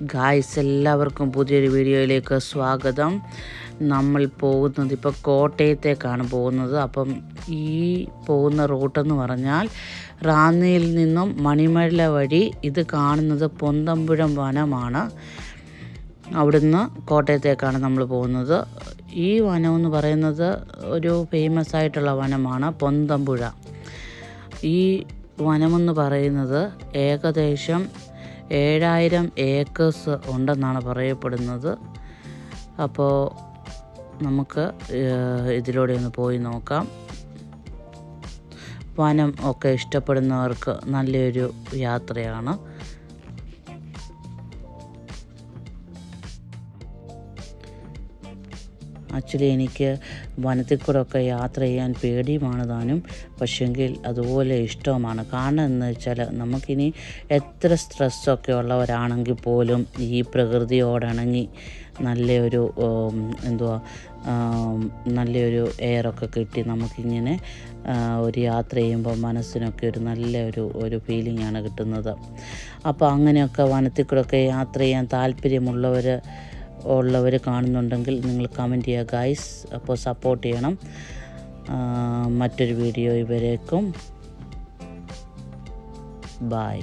Guys എല്ലാവർക്കും പുതിയൊരു വീഡിയോയിലേക്ക് സ്വാഗതം. നമ്മൾ പോകുന്നത് ഇപ്പോൾ കോട്ടയത്തേക്കാണ് പോകുന്നത്. അപ്പം ഈ പോകുന്ന റൂട്ടെന്ന് പറഞ്ഞാൽ റാന്നിയിൽ നിന്നും മണിമല വഴി ഇത് കാണുന്നത് പൊന്തമ്പുഴം വനമാണ്. അവിടുന്ന് കോട്ടയത്തേക്കാണ് നമ്മൾ പോകുന്നത്. ഈ വനം എന്ന് പറയുന്നത് ഒരു ഫേമസ് ആയിട്ടുള്ള വനമാണ് പൊന്തമ്പുഴ. ഈ വനമെന്ന് പറയുന്നത് ഏകദേശം ഏഴായിരം ഏക്കേഴ്സ് ഉണ്ടെന്നാണ് പറയപ്പെടുന്നത്. അപ്പോൾ നമുക്ക് ഇതിലൂടെ ഒന്ന് പോയി നോക്കാം. വനം ഒക്കെ ഇഷ്ടപ്പെടുന്നവർക്ക് നല്ലൊരു യാത്രയാണ്. ആക്ച്വലി എനിക്ക് വനത്തിൽ കൂടെ ഒക്കെ യാത്ര ചെയ്യാൻ പേടിയുമാണ് താനും. പക്ഷെങ്കിൽ അതുപോലെ ഇഷ്ടവുമാണ്. കാരണം എന്ന് വെച്ചാൽ നമുക്കിനി എത്ര സ്ട്രെസ്സൊക്കെ ഉള്ളവരാണെങ്കിൽ പോലും ഈ പ്രകൃതിയോടിണങ്ങി നല്ലൊരു എന്തുവാ നല്ലൊരു എയറൊക്കെ കിട്ടി നമുക്കിങ്ങനെ ഒരു യാത്ര ചെയ്യുമ്പോൾ മനസ്സിനൊക്കെ ഒരു നല്ല ഒരു ഒരു ഫീലിംഗ് ആണ് കിട്ടുന്നത്. അപ്പോൾ അങ്ങനെയൊക്കെ വനത്തിൽ കൂടെയൊക്കെ യാത്ര ചെയ്യാൻ താല്പര്യമുള്ളവർ ഉള്ളവർ കാണുന്നുണ്ടെങ്കിൽ നിങ്ങൾ കമന്റ് ചെയ്യുക ഗൈസ് അപ്പോൾ സപ്പോർട്ട് ചെയ്യണം. മറ്റൊരു വീഡിയോ ഇവരേക്കും. ബായ്